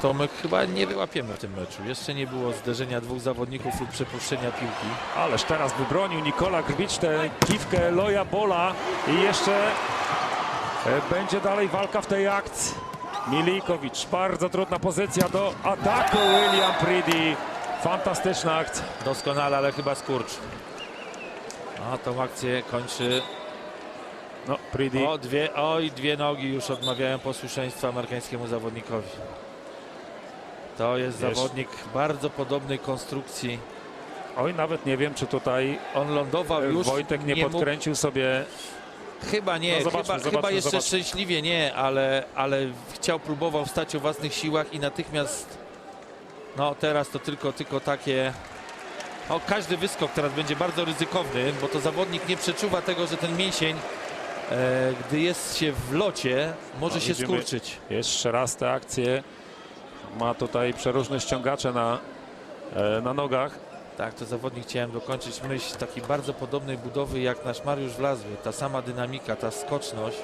Tomek chyba nie wyłapiemy w tym meczu. Jeszcze nie było zderzenia dwóch zawodników lub przepuszczenia piłki. Ależ teraz wybronił Nikola Grwicz tę kiwkę Loja Bola i jeszcze e, będzie dalej walka w tej akcji. Milikowicz, bardzo trudna pozycja do ataku William Pridi. Fantastyczna akcja. Doskonale, ale chyba skurcz. A tą akcję kończy. No, Pridi O, dwie, oj, dwie nogi już odmawiają posłuszeństwa amerykańskiemu zawodnikowi. To jest Wiesz- zawodnik bardzo podobnej konstrukcji. Oj, nawet nie wiem, czy tutaj On lądował już. Wojtek nie, mógł- podkręcił sobie. Chyba nie, No zobaczmy, chyba, zobaczmy, chyba jeszcze zobaczmy. szczęśliwie nie, ale, ale chciał, próbował wstać o własnych siłach i natychmiast, no teraz to tylko, tylko takie, o, każdy wyskok teraz będzie bardzo ryzykowny, bo to zawodnik nie przeczuwa tego, że ten mięsień, e, gdy jest się w locie, może No, się widzimy- skurczyć. Jeszcze raz te akcje. Ma tutaj przeróżne ściągacze na, e, na nogach. Tak, to zawodnik chciałem dokończyć myśl takiej bardzo podobnej budowy jak nasz Mariusz Wlazły. Ta sama dynamika, ta skoczność.